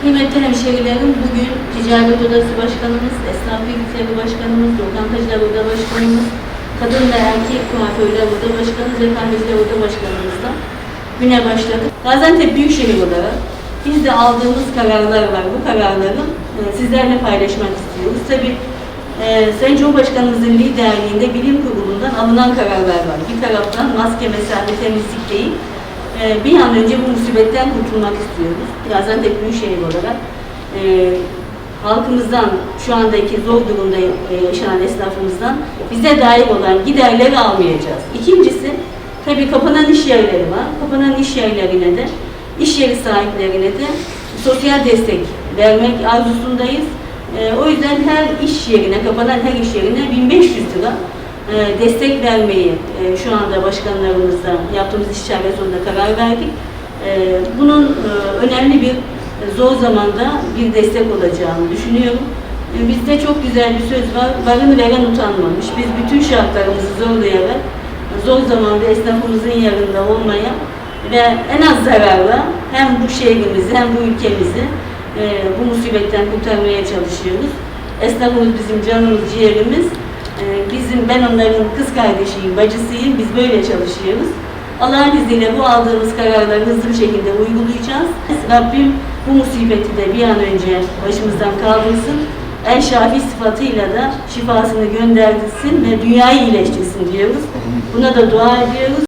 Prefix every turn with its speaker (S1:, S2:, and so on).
S1: Kıymetli hemşehrilerim, bugün Ticaret Odası Başkanımız, Esnaf Birlikleri Başkanımız, Lokantacılar Oda Başkanımız, Kadın ve Erkek Kuaförler Oda Başkanımız ve Kahveciler Oda Başkanımızla güne başladık. Gaziantep Büyükşehir olarak biz de aldığımız kararlar var. Bu kararları e, sizlerle paylaşmak istiyoruz. Tabii e, Sayın Cumhurbaşkanımızın liderliğinde bilim kurulundan alınan kararlar var. Bir taraftan maske, mesafe, temizlik değil, ee, bir an önce bu musibetten kurtulmak istiyoruz. Gaziantep Büyükşehir olarak e, halkımızdan, şu andaki zor durumda e, yaşanan esnafımızdan bize dair olan giderleri almayacağız. İkincisi, tabii kapanan iş yerleri var. Kapanan iş yerlerine de, iş yeri sahiplerine de sosyal destek vermek arzusundayız. E, o yüzden her iş yerine, kapanan her iş yerine 1500 lira e, destek vermeyi e, şu anda başkanlarımızla yaptığımız istişare sonunda karar verdik. E, Bunun önemli bir zor zamanda bir destek olacağını düşünüyorum. Bizde çok güzel bir söz var, varını veren utanmamış. Biz bütün şartlarımızı zorlayarak zor zamanda esnafımızın yanında olmaya ve en az zararla hem bu şehrimizi hem bu ülkemizi bu musibetten kurtarmaya çalışıyoruz. Esnafımız bizim canımız, ciğerimiz. Ee, Bizim, ben onların kız kardeşiyim, bacısıyım, biz böyle çalışıyoruz. Allah'ın izniyle bu aldığımız kararları hızlı bir şekilde uygulayacağız. Rabbim bu musibeti de bir an önce başımızdan kaldırsın. El Şafi sıfatıyla da şifasını gönderdirsin ve dünyayı iyileştirsin diyoruz. Buna da dua ediyoruz.